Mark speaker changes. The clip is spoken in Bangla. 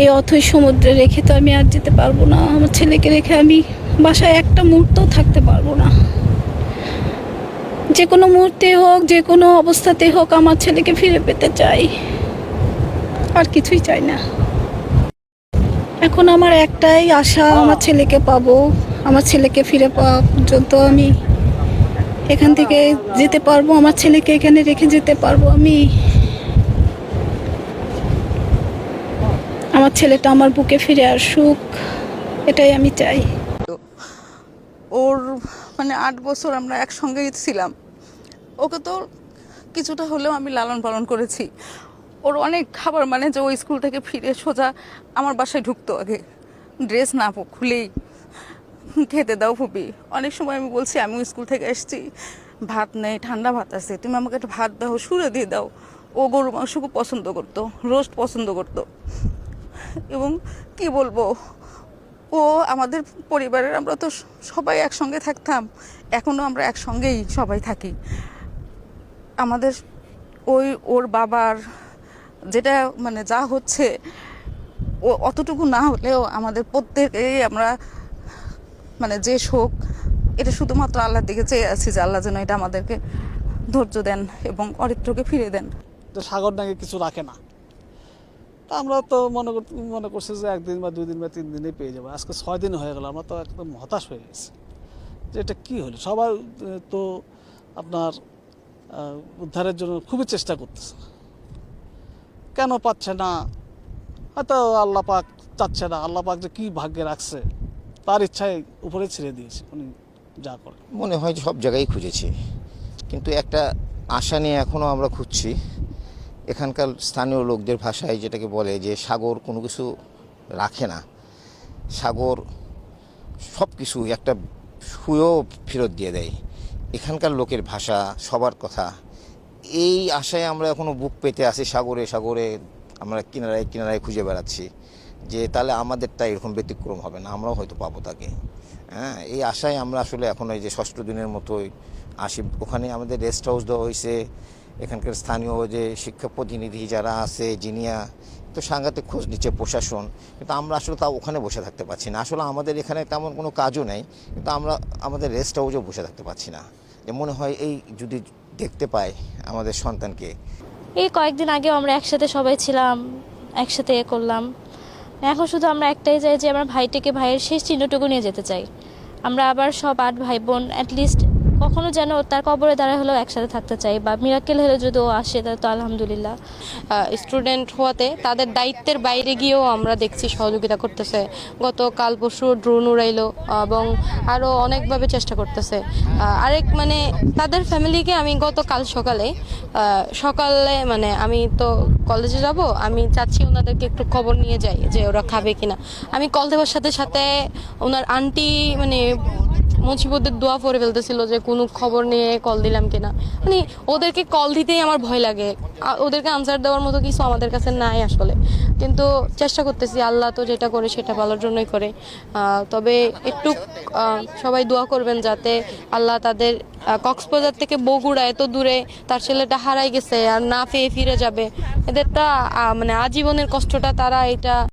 Speaker 1: এই অথৈ সমুদ্রে রেখে তো আমি আর যেতে পারব না। আমার ছেলেকে রেখে আমি বাসায় একটা মুহূর্তও থাকতে পারব না। যে কোনো মুহূর্তে হোক, যে কোনো অবস্থাতে হোক, আমার ছেলেকে ফিরে পেতে চাই। আর কিছুই চাই না। এখন আমার একটাই আশা, আমার ছেলেকে পাবো। আমার ছেলেকে ফিরে পাওয়া পর্যন্ত আমি এখান থেকে যেতে পারব। আমার ছেলেকে এখানে রেখে যেতে পারব আমি আমার ছেলেটা আমার বুকে ফিরে আসুক, এটাই আমি চাই।
Speaker 2: ওর মানে আট বছর আমরা একসঙ্গেই ছিলাম। ওকে তো কিছুটা হলেও আমি লালন পালন করেছি। ওর অনেক খাবার মানে যে ওই স্কুল থেকে ফিরে সোজা আমার বাসায় ঢুকতো আগে। ড্রেস না খুলেই খেতে দাও ফুপি। অনেক সময় আমি বলছি আমি স্কুল থেকে এসেছি, ভাত নেই, ঠান্ডা ভাত আছে। তুমি আমাকে একটা ভাত দাও, সুরে দিয়ে দাও। ও গরু মাংস খুব পছন্দ করতো, রোস্ট পছন্দ করতো। এবং কি বলব? ও আমাদের পরিবারের আমরা তো সবাই একসঙ্গে থাকতাম। এখনও আমরা একসঙ্গেই সবাই থাকি। আমাদের ওই, ওর বাবার যেটা মানে যা হচ্ছে, ও অতটুকু না হলেও আমাদের প্রত্যেকেই আমরা মানে যে শোক এটা শুধুমাত্র আল্লাহর দিকে চেয়ে আছি যে আল্লাহ যেন এটা আমাদেরকে ধৈর্য দেন এবং অরিত্রকে ফিরে দেন।
Speaker 3: তো সাগর নাকি কিছু রাখে না। তা আমরা তো মনে কর মনে করছি যে একদিন বা দুই দিন বা তিন দিনে পেয়ে যাব। আজকে ছয় দিন হয়ে গেল, আমরা তো একদম হতাশ হয়ে গেছি। যে এটা কী হলো? সবাই তো আপনার উদ্ধারের জন্য খুবই চেষ্টা করতেছে। কেন পাচ্ছে না? হয়তো আল্লাহ পাক চাচ্ছে না। আল্লাহ পাক যে কী ভাগ্যে রাখছে, তার ইচ্ছায় উপরে ছেড়ে দিয়েছে, উনি যা করে
Speaker 4: মনে হয় সব জায়গায় খুঁজেছি। কিন্তু একটা আশা নিয়ে এখনও আমরা খুঁজছি। এখানকার স্থানীয় লোকদের ভাষায় যেটাকে বলে যে সাগর কোনো কিছু রাখে না। সাগর সব কিছু একটা শুয়েও ফেরত দিয়ে দেয়। এখানকার লোকের ভাষা, সবার কথা। এই আশায় আমরা এখনও বুক পেতে আছি সাগরে সাগরে আমরা কিনারায় কিনারায় খুঁজে বেড়াচ্ছি। যে তাহলে আমাদেরটা এরকম ব্যতিক্রম হবে না, আমরাও হয়তো পাবো তাকে। হ্যাঁ এই আশায় আমরা আসলে এখন এই যে ষষ্ঠ দিনের মতোই আসি। ওখানে আমাদের রেস্ট হাউস দেওয়া হয়েছে। এখানকার স্থানীয় যে শিক্ষা প্রতিনিধি যারা আছে, জিনিয়া, তো সাংঘাতিক খোঁজ নিচ্ছে প্রশাসন। কিন্তু আমরা আসলে তা ওখানে বসে থাকতে পারছি না। আসলে আমাদের এখানে তেমন কোনো কাজও নেই, কিন্তু আমরা, আমাদের রেস্ট হাউসেও বসে থাকতে পারছি না। যে মনে হয় এই যদি দেখতে পাই আমাদের সন্তানকে।
Speaker 5: এই কয়েকদিন আগেও আমরা একসাথে সবাই ছিলাম, একসাথে এ করলাম। এখন শুধু আমরা একটাই চাই যে আমার ভাইটিকে, ভাইয়ের শেষ চিহ্নটুকু নিয়ে যেতে চাই। আমরা আবার সব আট ভাই বোন অ্যাটলিস্ট কখনো যেন তার কবরে দাঁড়া হলেও একসাথে থাকতে চাই বা মিরাক্কেল হলে যদি ও আসে, তাহলে তো আলহামদুলিল্লাহ।
Speaker 6: স্টুডেন্ট হওয়াতে তাদের দায়িত্বের বাইরে গিয়েও আমরা দেখছি সহযোগিতা করতেছে। গত কাল পরশু ড্রোন উড়াইলো এবং আরও অনেকভাবে চেষ্টা করতেছে। আরেক মানে তাদের ফ্যামিলিকে আমি গত কাল সকালে সকালে মানে আমি তো কলেজে যাব, আমি চাচ্ছি ওনাদেরকে একটু খবর নিয়ে যাই যে ওরা খাবে কিনা। আমি কল দেওয়ার সাথে সাথে ওনার আন্টি মানে মুন্সিবদের দোয়া পড়ে ফেলতেছিল যে কোনো খবর নিয়ে কল দিলাম কিনা। মানে ওদেরকে কল দিতেই আমার ভয় লাগে। ওদেরকে আনসার দেওয়ার মতো কিছু আমাদের কাছে নাই আসলে। কিন্তু চেষ্টা করতেছি, আল্লাহ তো যেটা করে সেটা ভালোর জন্যই করে। তবে একটু সবাই দোয়া করবেন যাতে আল্লাহ তাদের কক্সবাজার থেকে বগুড়া এত দূরে তার ছেলেটা হারাই গেছে আর না পেয়ে ফিরে যাবে। এদেরটা মানে আজীবনের কষ্টটা তারা এটা